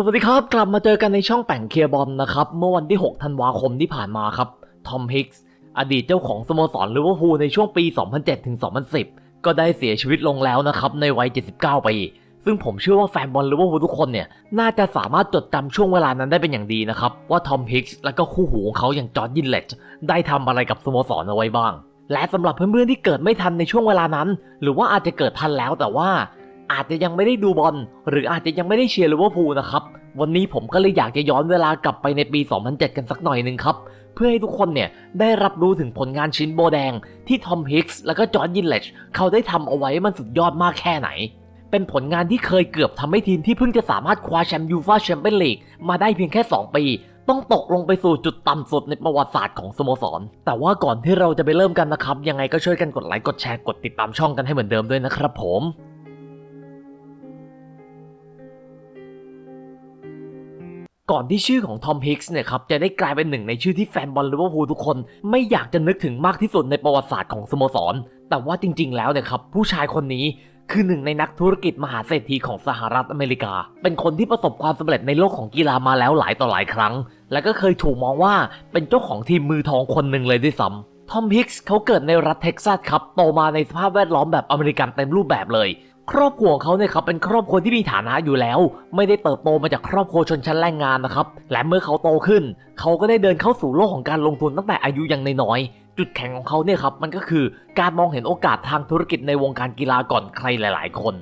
สวัสดีครับ กลับมาเจอกันในช่องแป่งเคลียร์บอลนะครับ เมื่อวันที่ 6 ธันวาคมที่ผ่านมาครับ ทอมฮิกส์อดีตเจ้าของสโมสรลิเวอร์พูลในช่วงปี 2007ถึง2010 ก็ได้เสียชีวิตลงแล้วนะครับ ในวัย 79 ปี ซึ่งผมเชื่อว่าแฟนบอลลิเวอร์พูลทุกคนเนี่ย น่าจะสามารถจดจำช่วงเวลานั้นได้เป็นอย่างดีนะครับ ว่าทอมฮิกส์และก็คู่หูของเขาอย่างจอร์ดยินเลตได้ทำอะไรกับสโมสรเอาไว้บ้าง และสำหรับเพื่อนๆที่เกิดไม่ทันในช่วงเวลานั้น หรือว่าอาจจะเกิดทันแล้วแต่ว่า อาจจะยังไม่ได้ดูบอลหรืออาจจะยังไม่ได้เชียร์ลิเวอร์พูลนะครับ วันนี้ผมก็เลยอยากจะย้อนเวลากลับไปในปี 2007 กันสักหน่อยหนึ่งครับ เพื่อให้ทุกคนเนี่ยได้รับรู้ถึงผลงานชิ้นโบแดง ที่ทอมฮิกส์แล้วก็จอร์จยินเลชเขาได้ทำเอาไว้มันสุดยอดมากแค่ไหน เป็นผลงานที่เคยเกือบทำให้ทีมที่เพิ่งจะสามารถคว้าแชมป์ยูฟ่าแชมเปี้ยนลีกมาได้เพียงแค่ 2 ปีต้องตกลงไปสู่จุดต่ำสุดในประวัติศาสตร์ของสโมสร แต่ว่าก่อนที่เราจะไปเริ่มกันนะครับ ยังไงก็ช่วยกันกดไลค์ กดแชร์ กดติดตามช่องกันให้เหมือนเดิมด้วยนะครับผม ก่อนที่ชื่อของทอมฮิกส์เนี่ยครับจะได้กลายเป็นหนึ่งในชื่อที่แฟนบอลลิเวอร์พูลทุกคน ไม่อยากจะนึกถึงมากที่สุดในประวัติศาสตร์ของสโมสร แต่ว่าจริง ๆ แล้วเนี่ยครับผู้ชายคนนี้คือหนึ่งในนักธุรกิจมหาเศรษฐีของสหรัฐอเมริกา เป็นคนที่ประสบความสำเร็จในโลกของกีฬามาแล้วหลายต่อหลายครั้ง และก็เคยถูกมองว่าเป็นเจ้าของทีมมือทองคนหนึ่งเลยด้วยซ้ำทอมฮิกส์เขาเกิดในรัฐเท็กซัสครับ โตมาในสภาพแวดล้อมแบบอเมริกันเต็มรูปแบบเลย ครอบครัวของเขาเนี่ยครับเป็นครอบครัวที่มีฐานะอยู่แล้ว ไม่ได้เติบโตมาจากครอบครัวชนชั้นแรงงานนะครับ และเมื่อเขาโตขึ้น เขาก็ได้เดินเข้าสู่โลกของการลงทุนตั้งแต่อายุยังน้อยจุดแข็งของเขาเนี่ยครับมันก็คือการมองเห็นโอกาสทางธุรกิจในวงการกีฬาก่อนใครหลาย ๆ คน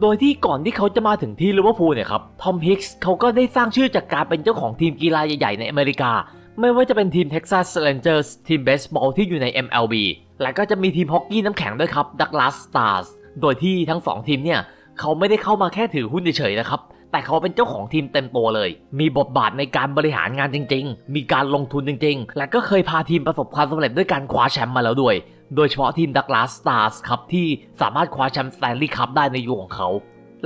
โดยที่ก่อนที่เขาจะมาถึงที่ลิเวอร์พูลเนี่ยครับทอมฮิกส์เขาก็ได้สร้างชื่อจากการเป็นเจ้าของทีมกีฬาใหญ่ ๆ ในอเมริกา ไม่ว่าจะเป็นทีม Texas Rangers ทีมเบสบอลที่อยู่ใน MLB และก็จะมีทีมฮอกกี้น้ำแข็งด้วยครับ Douglas Stars โดยที่ทั้งสองทีมเนี่ยเขาไม่ได้เข้ามาแค่ถือหุ้นเฉยๆนะครับ แต่เขาเป็นเจ้าของทีมเต็มตัวเลย มีบทบาทในการบริหารงานจริง ๆ มีการลงทุนจริง ๆ และก็เคยพาทีมประสบความสำเร็จด้วยการคว้าแชมป์มาแล้วด้วย โดยเฉพาะทีม Douglas Stars ครับที่สามารถคว้าแชมป์ Stanley Cup ได้ในยุคของเขา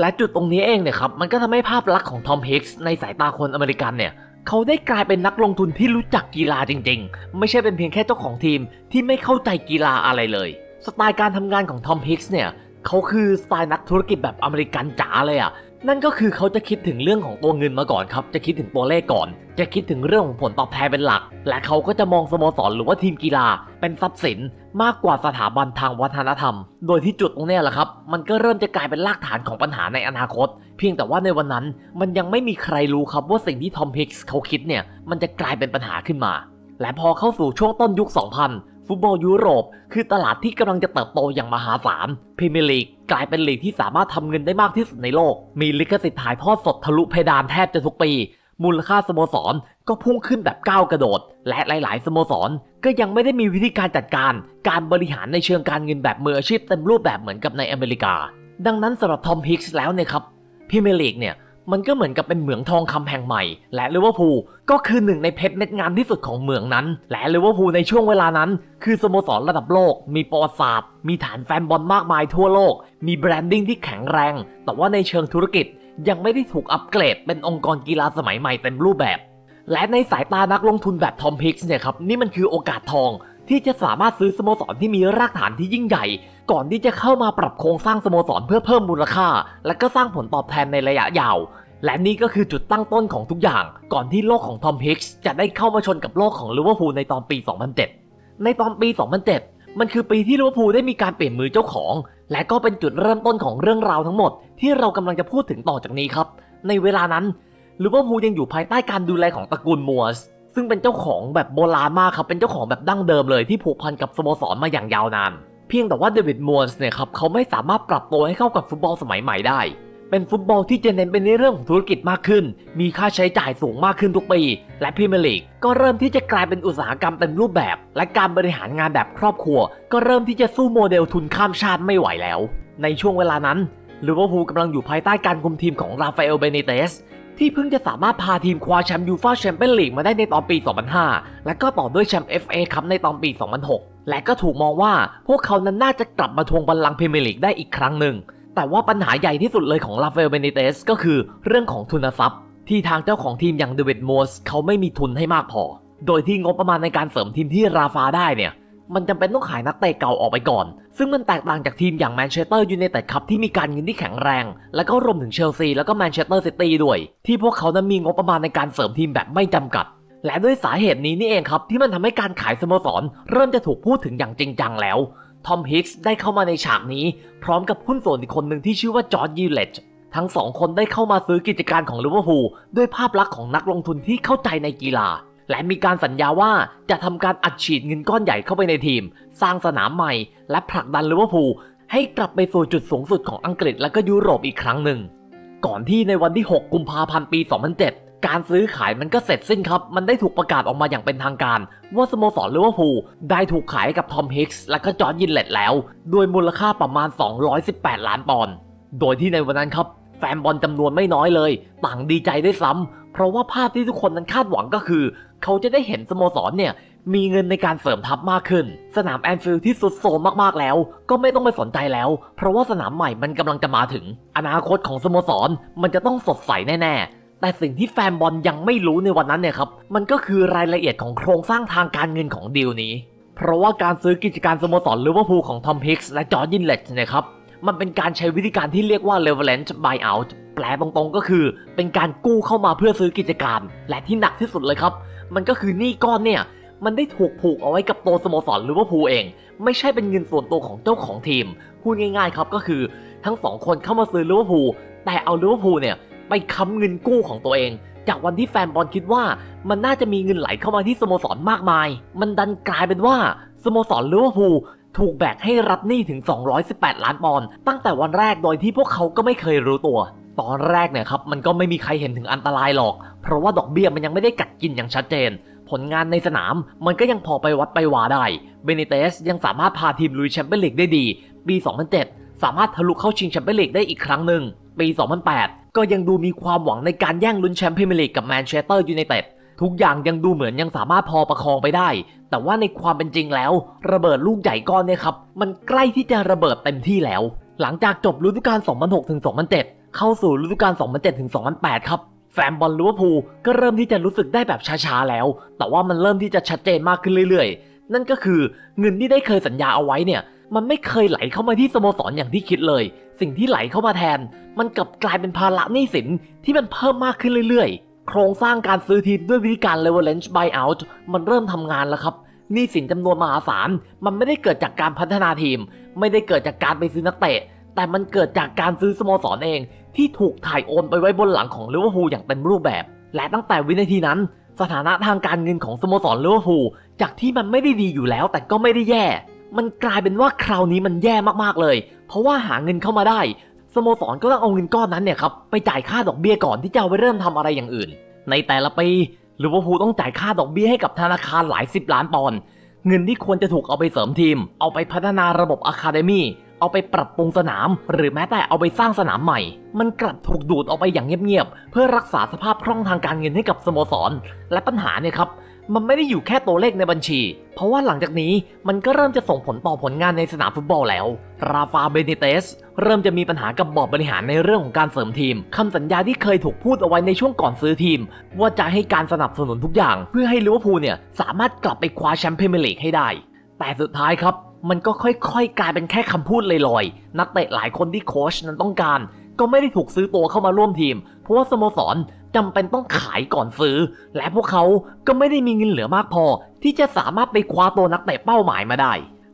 และจุดตรงนี้เองเนี่ยครับมันก็ทำให้ภาพลักษณ์ของทอมฮิกส์ในสายตาคนอเมริกันเนี่ยเขาได้กลายเป็นนักลงทุนที่รู้จักกีฬาจริง ๆ ไม่ใช่เป็นเพียงแค่เจ้าของทีมที่ไม่เข้าใจกีฬาอะไรเลย สไตล์การทำงานของทอมฮิกส์เนี่ย เขาคือสไตล์นักธุรกิจแบบอเมริกันจ๋าเลยอะ่ะ นั่นก็คือเขาจะคิดถึงเรื่องของตัวเงินมาก่อนครับ จะคิดถึงตัวเลขก่อน จะคิดถึงเรื่องของผลตอบแทนเป็นหลัก และเขาก็จะมองสโมสรหรือว่าทีมกีฬา เป็นทรัพย์สินมากกว่าสถาบันทางวัฒนธรรม โดยที่จุดตรงเนี้ยแหละครับ มันก็เริ่มจะกลายเป็นรากฐานของปัญหาในอนาคต เพียงแต่ว่าในวันนั้นมันยังไม่มีใครรู้ครับว่าสิ่งที่ทอมฮิกส์เขาคิดเนี่ย มันจะกลายเป็นปัญหาขึ้นมา และพอเข้าสู่ช่วงต้นยุค 2000 ฟุตบอลยุโรป คือตลาดที่กำลังจะเติบโตอย่างมหาศาลพรีเมียร์ลีกกลายเป็นลีกที่สามารถทำเงินได้มากที่สุดในโลก มีลิขสิทธิ์ถ่ายทอดสดทะลุเพดานแทบจะทุกปี มูลค่าสโมสรก็พุ่งขึ้นแบบก้าวกระโดด และหลาย ๆ สโมสร ก็ยังไม่ได้มีวิธีการจัดการ การบริหารในเชิงการเงินแบบมืออาชีพเต็มรูปแบบเหมือนกับในอเมริกา ดังนั้นสำหรับทอมฮิกส์แล้วเนี่ยครับพรีเมียร์ลีกเนี่ย มันก็เหมือนกับเป็นเหมืองทองคำแห่งใหม่ และลิเวอร์พูลก็คือหนึ่งในเพชรเม็ดงามที่สุดของเหมืองนั้น และลิเวอร์พูลในช่วงเวลานั้น คือสโมสรระดับโลก มีประวัติศาสตร์ มีฐานแฟนบอลมากมายทั่วโลก มีแบรนดิ้งที่แข็งแรง แต่ว่าในเชิงธุรกิจยังไม่ได้ถูกอัปเกรดเป็นองค์กรกีฬาสมัยใหม่เต็มรูปแบบ และในสายตานักลงทุนแบบทอมพิกส์เนี่ยครับนี่มันคือโอกาสทองที่จะสามารถซื้อสโมสรที่มีรากฐานที่ยิ่งใหญ่ ก่อนที่จะเข้ามาปรับโครงสร้างสโมสรเพื่อเพิ่มมูลค่า และก็สร้างผลตอบแทนในระยะยาว และนี่ก็คือจุดตั้งต้นของทุกอย่าง ก่อนที่โลกของทอมฮิกส์จะได้เข้ามาชนกับโลกของลิเวอร์พูลในตอนปี 2007 ในตอนปี 2007 มันคือปีที่ลิเวอร์พูลได้มีการเปลี่ยนมือเจ้าของ และก็เป็นจุดเริ่มต้นของเรื่องราวทั้งหมด ที่เรากำลังจะพูดถึงต่อจากนี้ครับ ในเวลานั้นลิเวอร์พูลยังอยู่ภายใต้การดูแลของตระกูลมัวส์ซึ่งเป็นเจ้าของแบบโบราณมากครับ เป็นเจ้าของแบบดั้งเดิมเลยที่ผูกพันกับสโมสรมาอย่างยาวนาน พียงแต่ว่าเดวิดมัวส์เนี่ยครับเขาไม่สามารถปรับตัวให้เข้ากับฟุตบอลสมัยใหม่ได้ เป็นฟุตบอลที่จะเน้นไปในเรื่องของธุรกิจมากขึ้น มีค่าใช้จ่ายสูงมากขึ้นทุกปี และพรีเมียร์ลีกก็เริ่มที่จะกลายเป็นอุตสาหกรรมเต็มรูปแบบ และการบริหารงานแบบครอบครัว ก็เริ่มที่จะสู้โมเดลทุนข้ามชาติไม่ไหวแล้ว ในช่วงเวลานั้นลิเวอร์พูลกำลังอยู่ภายใต้การคุมทีมของราฟาเอลเบเนเตสที่เพิ่งจะสามารถพาทีมคว้าแชมป์ยูฟ่าแชมเปี้ยนลีกมาได้ในตอนปี 2005 และก็ต่อด้วยแชมป์ FA ครับในตอนปี 2006 และก็ถูกมองว่าพวกเขานั้นน่าจะกลับมาทวงบัลลังก์พรีเมียร์ลีกได้อีกครั้งหนึ่ง แต่ว่าปัญหาใหญ่ที่สุดเลยของลาเฟลเบเนเตสก็คือเรื่องของทุนทรัพย์ ที่ทางเจ้าของทีมอย่างเดวิดมอสเขาไม่มีทุนให้มากพอ โดยที่งบประมาณในการเสริมทีมที่ราฟาได้เนี่ยมันจำเป็นต้องขายนักเตะเก่าออกไปก่อน ซึ่งมันแตกต่างจากทีมอย่างแมนเชสเตอร์ยูไนเต็ดครับที่มีการเงินที่แข็งแรง แล้วก็รวมถึงเชลซีแล้วก็แมนเชสเตอร์ซิตี้ด้วย ที่พวกเขานั้นมีงบประมาณในการเสริมทีมแบบไม่จำกัด และด้วยสาเหตุนี้นี่เองครับที่มันทำให้การขายสโมสร เริ่มจะถูกพูดถึงอย่างจริงจังแล้ว ทอมฮิกส์ได้เข้ามาในฉากนี้ พร้อมกับหุ้นส่วนอีกคนหนึ่งที่ชื่อว่าจอร์จยูเลตทั้งสองคนได้เข้ามาซื้อกิจการของลิเวอร์พูลด้วยภาพลักษณ์ของนักลงทุนที่เข้าใจในกีฬา และมีการสัญญาว่าจะทำการอัดฉีดเงินก้อนใหญ่เข้าไปในทีม สร้างสนามใหม่ และผลักดันลิเวอร์พูลให้กลับไปสู่จุดสูงสุดของอังกฤษและก็ยุโรปอีกครั้งหนึ่ง ก่อนที่ในวันที่ 6 กุมภาพันธ์ปี 2007 การซื้อขายมันก็เสร็จสิ้นครับ มันได้ถูกประกาศออกมาอย่างเป็นทางการ ว่าสโมสรลิเวอร์พูลได้ถูกขายกับทอมฮิกส์และก็จอร์ยินเลตแล้ว ด้วยมูลค่าประมาณ 218 ล้านปอนด์โดยที่ในวันนั้นครับ แฟนบอลจำนวนไม่น้อยเลยต่างดีใจได้ซ้ำเพราะว่าภาพที่ทุกคนนั้นคาดหวังก็คือ เขาจะได้เห็นสโมสรเนี่ยมีเงินในการเสริมทัพมากขึ้น สนามแอนฟิลด์ที่สุดโทมมากๆแล้ว ก็ไม่ต้องไปสนใจแล้ว เพราะว่าสนามใหม่มันกำลังจะมาถึง อนาคตของสโมสรมันจะต้องสดใสแน่ๆ แต่สิ่งที่แฟนบอลยังไม่รู้ในวันนั้นเนี่ยครับ มันก็คือรายละเอียดของโครงสร้างทางการเงินของดีลนี้ เพราะว่าการซื้อกิจการสโมสรลิเวอร์พูลของทอมฮิกส์และจอร์จินเลตเนี่ยครับ มันเป็นการใช้วิธีการที่เรียกว่า leverage buyout แปลตรงๆก็คือ เป็นการกู้เข้ามาเพื่อซื้อกิจการ และที่หนักที่สุดเลยครับ มันก็คือหนี้ก้อนเนี่ย มันได้ถูกผูกเอาไว้กับตัวสโมสรลิเวอร์พูลเอง ไม่ใช่เป็นเงินส่วนตัวของเจ้าของทีม พูดง่ายๆครับก็คือทั้งสองคนเข้ามาซื้อลิเวอร์พูลแต่เอาลิเวอร์พูลเนี่ย ไปค้ำเงินกู้ของตัวเอง จากวันที่แฟนบอลคิดว่ามันน่าจะมีเงินไหลเข้ามาที่สโมสรมากมาย มันดันกลายเป็นว่าสโมสรลิเวอร์พูลถูกแบกให้รับหนี้ถึง 218 ล้านปอนด์ตั้งแต่วันแรกโดยที่พวกเขาก็ไม่เคยรู้ตัว ตอนแรกเนี่ยครับมันก็ไม่มีใครเห็นถึงอันตรายหรอก เพราะว่าดอกเบี้ยมันยังไม่ได้กัดกินอย่างชัดเจน ผลงานในสนามมันก็ยังพอไปวัดไปวาได้ เบนิเตสยังสามารถพาทีมลุยแชมเปี้ยนลีกได้ดี ปี 2007 สามารถทะลุเข้าชิงแชมเปี้ยนลีกได้อีกครั้งหนึ่ง ปี 2008 ก็ยังดูมีความหวังในการแย่งลุ้นแชมป์พรีเมียร์ลีกกับแมนเชสเตอร์ยูไนเต็ดทุกอย่างยังดูเหมือนยังสามารถพอประคองไปได้ แต่ว่าในความเป็นจริงแล้ว ระเบิดลูกใหญ่ก้อนเนี่ยครับ มันใกล้ที่จะระเบิดเต็มที่แล้ว หลังจากจบฤดูกาล 2006-2007 เข้าสู่ฤดูกาล 2007-2008 ครับ แฟนบอลลิเวอร์พูลก็เริ่มที่จะรู้สึกได้แบบช้าๆแล้ว แต่ว่ามันเริ่มที่จะชัดเจนมากขึ้นเรื่อยๆ นั่นก็คือเงินที่ได้เคยสัญญาเอาไว้เนี่ย มันไม่เคยไหลเข้ามาที่สโมสรอย่างที่คิดเลย สิ่งที่ไหลเข้ามาแทน มันกลับกลายเป็นภาระหนี้สินที่มันเพิ่มมากขึ้นเรื่อยๆ โครงสร้างการซื้อทีมด้วยวิธีการ leverage buyout มันเริ่มทำงานแล้วครับหนี้สินจำนวนมหาศาลมันไม่ได้เกิดจากการพัฒนาทีม ไม่ได้เกิดจากการไปซื้อนักเตะ แต่มันเกิดจากการซื้อสโมสรเอง ที่ถูกถ่ายโอนไปไว้บนหลังของลิเวอร์พูลอย่างเต็มรูปแบบ และตั้งแต่วินาทีนั้น สถานะทางการเงินของสโมสรลิเวอร์พูลจากที่มันไม่ได้ดีอยู่แล้ว แต่ก็ไม่ได้แย่ มันกลายเป็นว่าคราวนี้มันแย่มากๆเลย เพราะว่าหาเงินเข้ามาได้สโมสรก็ต้องเอาเงินก้อนนั้นเนี่ยครับไปจ่ายค่าดอกเบี้ยก่อนที่จะไปเริ่มทำอะไรอย่างอื่น ในแต่ละปีลิเวอร์พูลต้องจ่ายค่าดอกเบี้ยให้กับธนาคารหลายสิบล้านปอนด์เงินที่ควรจะถูกเอาไปเสริมทีม เอาไปพัฒนาระบบอะคาเดมี่ เอาไปปรับปรุงสนาม หรือแม้แต่เอาไปสร้างสนามใหม่ มันกลับถูกดูดออกไปอย่างเงียบๆเพื่อรักษาสภาพคล่องทางการเงินให้กับสโมสร และปัญหาเนี่ยครับมันไม่ได้อยู่แค่ตัวเลขในบัญชี เพราะว่าหลังจากนี้มันก็เริ่มจะส่งผลต่อผลงานในสนามฟุตบอลแล้ว ราฟาเบนิเตส เริ่มจะมีปัญหากับบอร์ดบริหารในเรื่องของการเสริมทีม คำสัญญาที่เคยถูกพูดเอาไว้ในช่วงก่อนซื้อทีม ว่าจะให้การสนับสนุนทุกอย่าง เพื่อให้ลิเวอร์พูลเนี่ยสามารถกลับไปคว้าแชมเป์พรีเมียร์ลีกให้ได้ แต่สุดท้ายครับ มันก็ค่อยๆ กลายเป็นแค่คำพูดลอยๆ นักเตะหลายคนที่โค้ชนั้นต้องการ ก็ไม่ได้ถูกซื้อตัวเข้ามาร่วมทีม เพราะว่าสโมสรจำเป็นต้องขายก่อนซื้อ และพวกเขาก็ไม่ได้มีเงินเหลือมากพอ ที่จะสามารถไปคว้าตัวนักเตะเป้าหมายมาได้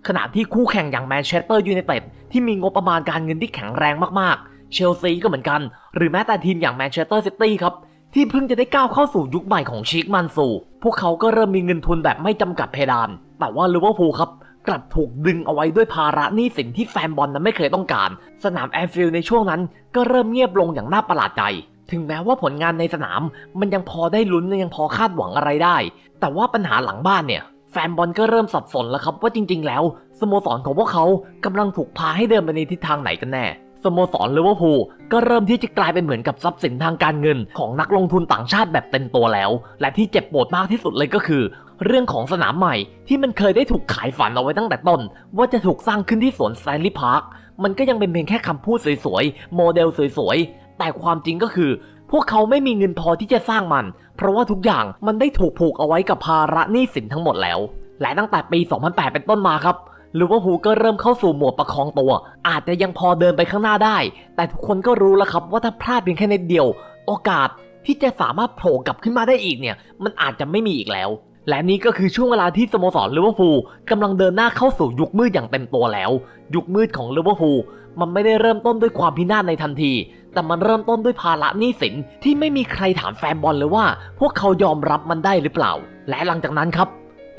ขณะที่คู่แข่งอย่างแมนเชสเตอร์ยูไนเต็ดที่มีงบประมาณการเงินที่แข็งแรงมากๆ เชลซีก็เหมือนกัน หรือแม้แต่ทีมอย่างแมนเชสเตอร์ซิตี้ครับที่เพิ่งจะได้ก้าวเข้าสู่ยุคใหม่ของชิคมันซู พวกเขาก็เริ่มมีเงินทุนแบบไม่จำกัดเพดาน แต่ว่าลิเวอร์พูลครับ กลับถูกดึงเอาไว้ด้วยภาระหนี้สินที่แฟนบอลนั้นไม่เคยต้องการ สนามแอนฟิลด์ในช่วงนั้นก็เริ่มเงียบลงอย่างน่าประหลาดใจ ถึงแม้ว่าผลงานในสนามมันยังพอได้ลุ้นยังพอคาดหวังอะไรได้ แต่ว่าปัญหาหลังบ้านเนี่ยแฟนบอลก็เริ่มสับสนแล้วครับว่าจริง ๆ แล้วสโมสรของพวกเขากำลังถูกพาให้เดินไปในทิศทางไหนกันแน่สโมสรลิเวอร์พูลก็เริ่มที่จะกลายเป็นเหมือนกับทรัพย์สินทางการเงินของนักลงทุนต่างชาติแบบเต็มตัวแล้ว และที่เจ็บปวดมากที่สุดเลยก็คือ เรื่องของสนามใหม่ที่มันเคยได้ถูกขายฝันเอาไว้ตั้งแต่ต้น ว่าจะถูกสร้างขึ้นที่สวนแซนลีย์พาร์คมันก็ยังเป็นเพียงแค่คำพูดสวยๆ โมเดลสวยๆ แต่ความจริงก็คือ พวกเขาไม่มีเงินพอที่จะสร้างมัน เพราะว่าทุกอย่างมันได้ถูกผูกเอาไว้กับภาระหนี้สินทั้งหมดแล้ว และตั้งแต่ปี 2008 เป็นต้นมาครับลิเวอร์พูลก็เริ่มเข้าสู่หมวดประคองตัว อาจจะยังพอเดินไปข้างหน้าได้ แต่ทุกคนก็รู้แล้วครับว่าถ้าพลาดเพียงแค่นิดเดียว โอกาสที่จะสามารถโผล่กลับขึ้นมาได้อีกเนี่ย มันอาจจะไม่มีอีกแล้ว และนี่ก็คือช่วงเวลาที่สโมสรลิเวอร์พูลกำลังเดินหน้าเข้าสู่ยุคมืดอย่างเต็มตัวแล้ว ยุคมืดของลิเวอร์พูลมันไม่ได้เริ่มต้นด้วยความพินาศในทันที แต่มันเริ่มต้นด้วยภาระหนี้สินที่ไม่มีใครถามแฟนบอลเลยว่า พวกเขายอมรับมันได้หรือเปล่า และหลังจากนั้นครับ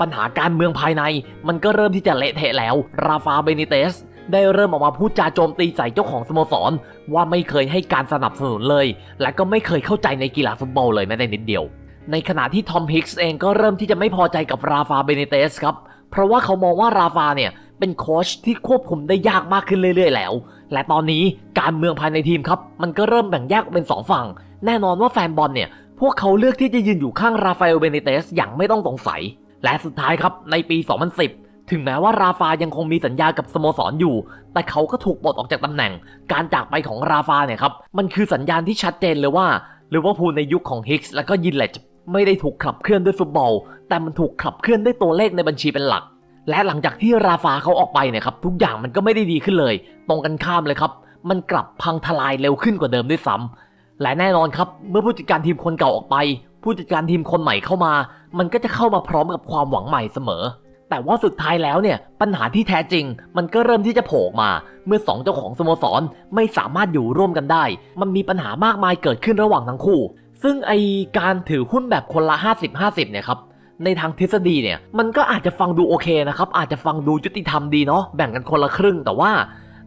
ปัญหาการเมืองภายในมันก็เริ่มที่จะเละเทะแล้ว ราฟาเบนิเตสได้เริ่มออกมาพูดจาโจมตีใส่เจ้าของสโมสร ว่าไม่เคยให้การสนับสนุนเลย และก็ไม่เคยเข้าใจในกีฬาฟุตบอลเลยแม้แต่นิดเดียว ในขณะที่ทอมฮิกส์เองก็เริ่มที่จะไม่พอใจกับราฟาเบเนเตสครับ เพราะว่าเขามองว่าราฟาเนี่ยเป็นโค้ชที่ควบคุมได้ยากมากขึ้นเรื่อย ๆ แล้ว และตอนนี้การเมืองภายในทีมครับ มันก็เริ่มแบ่งแยกเป็นสองฝั่ง แน่นอนว่าแฟนบอลเนี่ย พวกเขาเลือกที่จะยืนอยู่ข้างราฟาเอลเบนิเตสอย่างไม่ต้องสงสัย และสุดท้ายครับในปี 2010 ถึงแม้ว่าราฟายังคงมีสัญญากับสโมสรอยู่ แต่เขาก็ถูกปลดออกจากตำแหน่ง การจากไปของราฟาเนี่ยครับมันคือสัญญาณที่ชัดเจนเลยว่าลิเวอร์พูในยุคของฮิกส์และก็ยินเลจ ไม่ได้ถูกขับเคลื่อนด้วยฟุตบอล แต่มันถูกขับเคลื่อนด้วยตัวเลขในบัญชีเป็นหลัก และหลังจากที่ราฟาเขาออกไปเนี่ยครับทุกอย่างมันก็ไม่ได้ดีขึ้นเลย ตรงกันข้ามเลยครับ มันกลับพังทลายเร็วขึ้นกว่าเดิมด้วยซ้ำและแน่นอนครับเมื่อผู้จัดการทีมคนเก่าออกไป ผู้จัดการทีมคนใหม่เข้ามา มันก็จะเข้ามาพร้อมกับความหวังใหม่เสมอ แต่ว่าสุดท้ายแล้วเนี่ยปัญหาที่แท้จริง มันก็เริ่มที่จะโผล่มา เมื่อสองเจ้าของสโมสรไม่สามารถอยู่ร่วมกันได้ มันมีปัญหามากมายเกิดขึ้นระหว่างทั้งคู่ ซึ่งไอการถือหุ้นแบบคนละ 50-50 เนี่ยครับในทางทฤษฎีเนี่ยมันก็อาจจะฟังดูโอเคนะครับอาจจะฟังดูยุติธรรมดีเนาะแบ่งกันคนละครึ่ง แต่ว่า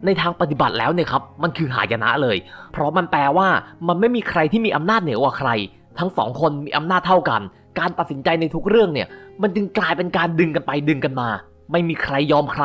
ในทางปฏิบัติแล้วเนี่ยครับมันคือหายนะเลย เพราะมันแปลว่ามันไม่มีใครที่มีอำนาจเหนือกว่าใคร ทั้งสองคนมีอำนาจเท่ากัน การตัดสินใจในทุกเรื่องเนี่ยมันจึงกลายเป็นการดึงกันไปดึงกันมา ไม่มีใครยอมใคร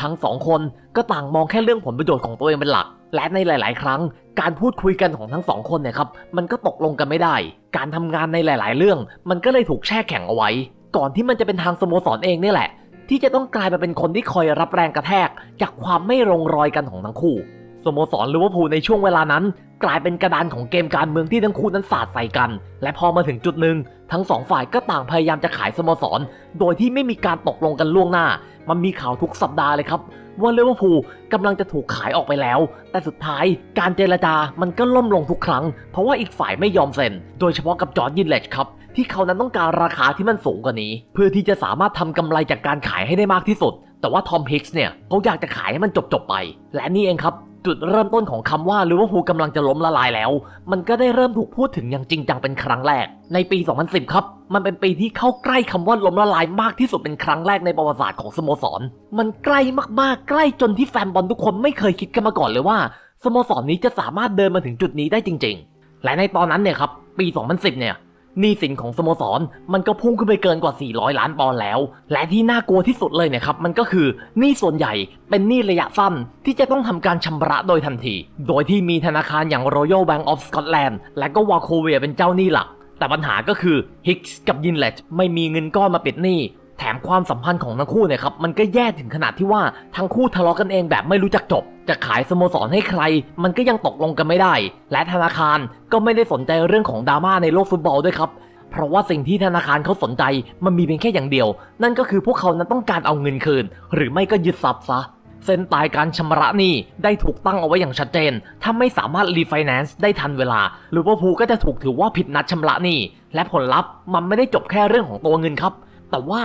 ทั้งสองคนก็ต่างมองแค่เรื่องผลประโยชน์ของตัวเองเป็นหลัก และในหลาย ๆ ครั้ง การพูดคุยกันของทั้งสองคนเนี่ยครับมันก็ตกลงกันไม่ได้ การทำงานในหลาย ๆ เรื่อง มันก็เลยถูกแช่แข็งเอาไว้ ก่อนที่มันจะเป็นทางสโมสรเองนี่แหละ ที่จะต้องกลายมาเป็นคนที่คอยรับแรงกระแทก จากความไม่ลงรอยกันของทั้งคู่ สโมสรลิเวอร์พูลในช่วงเวลานั้น กลายเป็นกระดานของเกมการเมืองที่ทั้งคู่นั้นสาดใส่กัน และพอมาถึงจุดหนึ่งทั้งสองฝ่ายก็ต่างพยายามจะขายสโมสร โดยที่ไม่มีการตกลงกันล่วงหน้า มันมีข่าวทุกสัปดาห์เลยครับว่าลิเวอร์พูลกำลังจะถูกขายออกไปแล้ว แต่สุดท้ายการเจรจามันก็ล่มลงทุกครั้ง เพราะว่าอีกฝ่ายไม่ยอมเซ็น โดยเฉพาะกับจอร์จยินเลจครับ ที่เขานั้นต้องการราคาที่มันสูงกว่านี้ เพื่อที่จะสามารถทำกำไรจากการขายให้ได้มากที่สุด แต่ว่าทอมฮิกส์เนี่ยเขาอยากจะขายให้มันจบๆไป และนี่เองครับ จุดเริ่มต้นของคำว่าลิเวอร์พูลกำลังจะล้มละลายแล้ว มันก็ได้เริ่มถูกพูดถึงอย่างจริงจังเป็นครั้งแรก ในปี 2010 ครับ มันเป็นปีที่เข้าใกล้คำว่าล้มละลายมากที่สุดเป็นครั้งแรกในประวัติศาสตร์ของสโมสร มันใกล้มากๆ ใกล้จนที่แฟนบอลทุกคนไม่เคยคิดกันมาก่อนเลยว่าสโมสรนี้จะสามารถเดินมาถึงจุดนี้ได้จริง ๆ และในตอนนั้นเนี่ยครับปี 2010 เนี่ย หนี้สินของสโมสรมันก็พุ่งขึ้นไปเกินกว่า 400 ล้านปอนด์แล้ว และที่น่ากลัวที่สุดเลยเนี่ยครับ มันก็คือหนี้ส่วนใหญ่เป็นหนี้ระยะสั้นที่จะต้องทำการชำระโดยทันที โดยที่มีธนาคารอย่าง Royal Bank of Scotland และก็ Wachovia เป็นเจ้าหนี้หลัก แต่ปัญหาก็คือฮิกส์กับยินเลตไม่มีเงินก้อนมาปิดหนี้ แถมความสัมพันธ์ของทั้งคู่เนี่ยครับมันก็แย่ถึงขนาดที่ว่าทั้งคู่ทะเลาะกันเองแบบไม่รู้จักจบ จะขายสโมสรให้ใคร มันก็ยังตกลงกันไม่ได้ และธนาคารก็ไม่ได้สนใจเรื่องของดราม่าในโลกฟุตบอลด้วยครับเพราะว่าสิ่งที่ธนาคารเขาสนใจมันมีเพียงแค่อย่างเดียว นั่นก็คือพวกเขานั้นต้องการเอาเงินคืน หรือไม่ก็ยึดทรัพย์ซะเส้นตายการชำระหนี้ได้ถูกตั้งเอาไว้อย่างชัดเจน ถ้าไม่สามารถรีไฟแนนซ์ได้ทันเวลาลิเวอร์พูลก็จะถูกถือว่าผิดนัดชำระหนี้ และผลลัพธ์มันไม่ได้จบแค่เรื่องของตัวเงินครับ แต่ว่า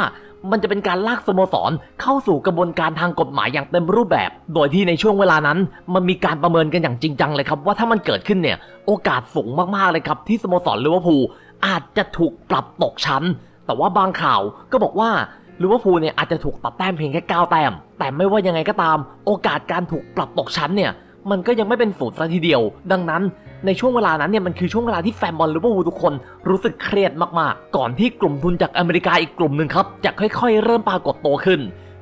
มันจะเป็นการลากสโมสรเข้าสู่กระบวนการทางกฎหมายอย่างเต็มรูปแบบ โดยที่ในช่วงเวลานั้น มันมีการประเมินกันอย่างจริงจังเลยครับ ว่าถ้ามันเกิดขึ้นเนี่ย โอกาสสูงมากๆเลยครับ ที่สโมสรลิเวอร์พูลอาจจะถูกปรับตกชั้น แต่ว่าบางข่าวก็บอกว่าลิเวอร์พูลเนี่ยอาจจะถูกตัดแต้มเพียงแค่9แต้ม แต่ไม่ว่ายังไงก็ตาม โอกาสการถูกปรับตกชั้นเนี่ย มันก็ยังไม่เป็นศูนย์ซะทีเดียว ดังนั้นในช่วงเวลานั้นเนี่ยมันคือช่วงเวลาที่แฟนบอลลิเวอร์พูลทุกคนรู้สึกเครียดมากๆ ก่อนที่กลุ่มทุนจากอเมริกาอีกกลุ่มหนึ่งครับจะค่อย ๆ เริ่มปรากฏตัวขึ้น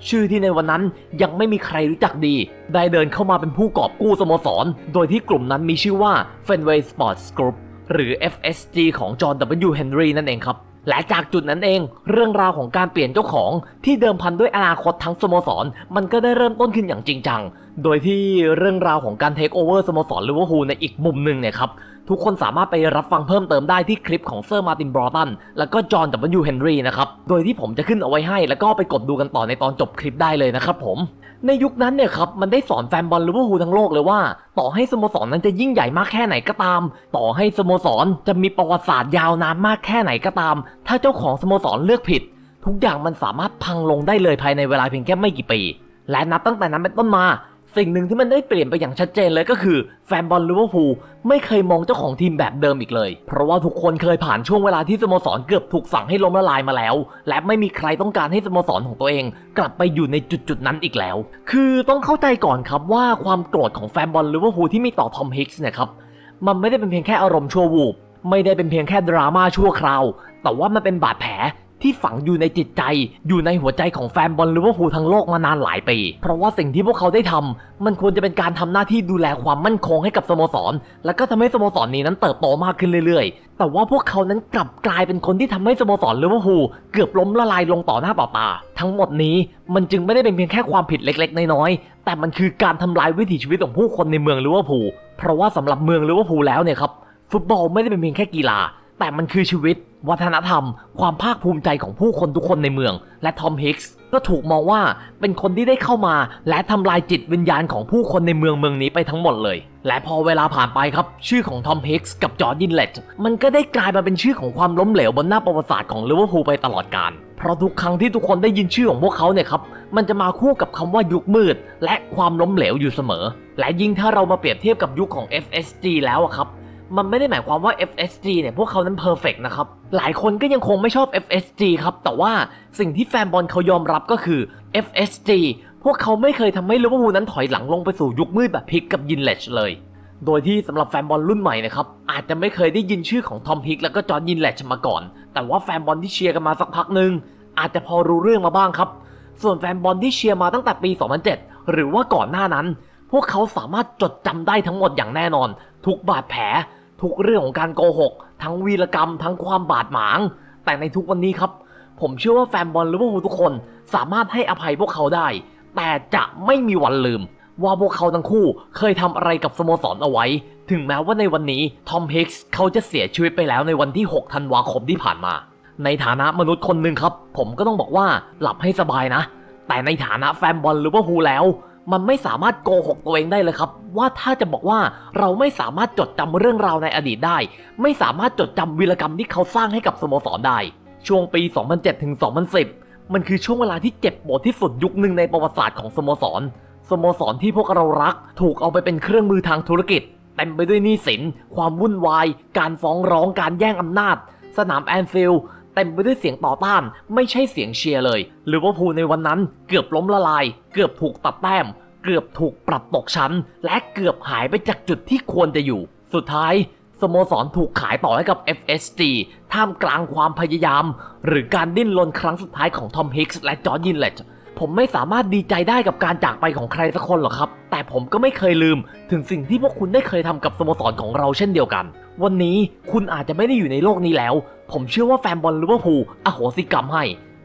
ชื่อที่ในวันนั้นยังไม่มีใครรู้จักดี ได้เดินเข้ามาเป็นผู้กอบกู้สโมสร โดยที่กลุ่มนั้นมีชื่อว่า Fenway Sports Group หรือ FSG ของจอห์น W. Henry นั่นเองครับ และจากจุดนั้นเอง เรื่องราวของการเปลี่ยนเจ้าของที่เดิมพันด้วยอนาคตทั้งสโมสร มันก็ได้เริ่มต้นขึ้นอย่างจริงจัง โดยที่เรื่องราวของการเทคโอเวอร์สโมสรลิเวอร์พูลในอีกมุมหนึ่งเนี่ยครับ ทุกคนสามารถไปรับฟังเพิ่มเติมได้ที่คลิปของเซอร์มาตินบรอตันแล้วก็จอห์นดับเบิลยูเฮนรี่นะครับ โดยที่ผมจะขึ้นเอาไว้ให้ แล้วก็ไปกดดูกันต่อในตอนจบคลิปได้เลยนะครับผมในยุคนั้นเนี่ยครับมันได้สอนแฟนบอลลิเวอร์พูลทั้งโลกเลยว่า ต่อให้สโมสรนั้นจะยิ่งใหญ่มากแค่ไหนก็ตาม ต่อให้สโมสรจะมีประวัติศาสตร์ยาวนานมากแค่ไหนก็ตาม ถ้าเจ้าของสโมสรเลือกผิด ทุกอย่างมันสามารถพังลงได้เลยภายในเวลาเพียงแค่ไม่กี่ปี และนับตั้งแต่นั้นเป็นต้นมา สิ่งหนึ่งที่มันได้เปลี่ยนไปอย่างชัดเจนเลยก็คือแฟนบอลลิเวอร์พูลไม่เคยมองเจ้าของทีมแบบเดิมอีกเลย เพราะว่าทุกคนเคยผ่านช่วงเวลาที่สโมสรเกือบถูกสั่งให้ล้มละลายมาแล้ว และไม่มีใครต้องการให้สโมสรของตัวเอง กลับไปอยู่ในจุดจุดนั้นอีกแล้ว คือต้องเข้าใจก่อนครับว่าความโกรธของแฟนบอลลิเวอร์พูลที่มีต่อทอมฮิกส์เนี่ยครับมันไม่ได้เป็นเพียงแค่อารมณ์ชั่ววูบไม่ได้เป็นเพียงแค่ดราม่าชั่วคราว แต่ว่ามันเป็นบาดแผล ที่ฝังอยู่ในจิตใจอยู่ในหัวใจของแฟนบอลลิเวอร์พูลทั้งโลกมานานหลายปี เพราะว่าสิ่งที่พวกเขาได้ทำมันควรจะเป็นการทำหน้าที่ดูแลความมั่นคงให้กับสโมสร และก็ทำให้สโมสรนี้นั้นเติบโตมากขึ้นเรื่อยๆ แต่ว่าพวกเขานั้นกลับกลายเป็นคนที่ทำให้สโมสรลิเวอร์พูลเกือบล้มละลายลงต่อหน้าต่อตา ทั้งหมดนี้มันจึงไม่ได้เป็นเพียงแค่ความผิดเล็กๆน้อยๆแต่มันคือการทำลายวิถีชีวิตของผู้คนในเมืองลิเวอร์พูลเพราะว่าสำหรับเมืองลิเวอร์พูลแล้วเนี่ยครับฟุตบอลไม่ได้เป็นเพียงแค่กีฬา แต่มันคือชีวิต วัฒนธรรม ความภาคภูมิใจของผู้คนทุกคนในเมือง และทอมฮิกส์ก็ถูกมองว่าเป็นคนที่ได้เข้ามา และทำลายจิตวิญญาณของผู้คนในเมืองเมืองนี้ไปทั้งหมดเลย และพอเวลาผ่านไปครับ ชื่อของทอมฮิกส์กับจอร์จินเลตมันก็ได้กลายมาเป็นชื่อของความล้มเหลวบนหน้าประวัติศาสตร์ของลิเวอร์พูลไปตลอดกาลเพราะทุกครั้งที่ทุกคนได้ยินชื่อของพวกเขาเนี่ยครับมันจะมาคู่กับคำว่ายุคมืด และความล้มเหลวอยู่เสมอ และยิ่งถ้าเรามาเปรียบเทียบกับยุคของ FSG แล้วอะครับ มันไม่ได้หมายความว่า FSG เนี่ยพวกเขานั้นเพอร์เฟกนะครับ หลายคนก็ยังคงไม่ชอบ FSG ครับ แต่ว่าสิ่งที่แฟนบอลเขายอมรับก็คือ FSG พวกเขาไม่เคยทำให้ลิเวอร์พูลนั้นถอยหลังลงไปสู่ยุคมืดแบบพิกกับยินเลชเลย โดยที่สำหรับแฟนบอลรุ่นใหม่นะครับ อาจจะไม่เคยได้ยินชื่อของทอมพิกแล้วก็จอห์นยินเลชมาก่อน แต่ว่าแฟนบอลที่เชียร์กันมาสักพักหนึ่งอาจจะพอรู้เรื่องมาบ้างครับ ส่วนแฟนบอลที่เชียร์มาตั้งแต่ปี 2007 หรือว่าก่อนหน้านั้น พวกเขาสามารถจดจำได้ทั้งหมดอย่างแน่นอน ทุกบาดแผล ทุกเรื่องของการโกหก ทั้งวีรกรรมทั้งความบาดหมาง แต่ในทุกวันนี้ครับ ผมเชื่อว่าแฟนบอลลิเวอร์พูลทุกคนสามารถให้อภัยพวกเขาได้ แต่จะไม่มีวันลืม ว่าพวกเขาทั้งคู่เคยทำอะไรกับสโมสรเอาไว้ ถึงแม้ว่าในวันนี้ทอมฮิกส์เขาจะเสียชีวิตไปแล้วในวันที่ 6 ธันวาคมที่ผ่านมา ในฐานะมนุษย์คนหนึ่งครับ ผมก็ต้องบอกว่าหลับให้สบายนะ แต่ในฐานะแฟนบอลลิเวอร์พูลแล้ว มันไม่สามารถโกหกตัวเองได้เลยครับ ว่าถ้าจะบอกว่าเราไม่สามารถจดจำเรื่องราวในอดีตได้ ไม่สามารถจดจำวีรกรรมที่เขาสร้างให้กับสโมสรได้ ช่วงปี 2007ถึง2010 มันคือช่วงเวลาที่เจ็บปวดที่สุดยุคหนึ่งในประวัติศาสตร์ของสโมสรสโมสรที่พวกเรารัก ถูกเอาไปเป็นเครื่องมือทางธุรกิจเต็มไปด้วยหนี้สิน ความวุ่นวาย การฟ้องร้องการแย่งอำนาจ สนามแอนฟิลด์ เต็มไปด้วยเสียงต่อต้าน ไม่ใช่เสียงเชียร์เลยหรือว่าพูในวันนั้นเกือบล้มละลาย เกือบถูกตัดแต้ม เกือบถูกปรับตกชั้น และเกือบหายไปจากจุดที่ควรจะอยู่ สุดท้ายสโมสรถูกขายต่อให้กับ FSG ท่ามกลางความพยายาม หรือการดิ้นรนครั้งสุดท้ายของทอมฮิกส์และจอร์จยินเลตผมไม่สามารถดีใจได้กับการจากไปของใครสักคนหรอกครับ แต่ผมก็ไม่เคยลืมถึงสิ่งที่พวกคุณได้เคยทำกับสโมสรของเราเช่นเดียวกัน วันนี้คุณอาจจะไม่ได้อยู่ในโลกนี้แล้ว ผมเชื่อว่าแฟนบอลลิเวอร์พูลอโหสิกรรมให้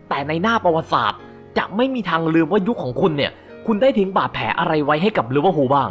แต่ในหน้าประวัติศาสตร์ จะไม่มีทางลืมว่ายุคของคุณเนี่ย คุณได้ทิ้งบาดแผลอะไรไว้ให้กับลิเวอร์พูลบ้าง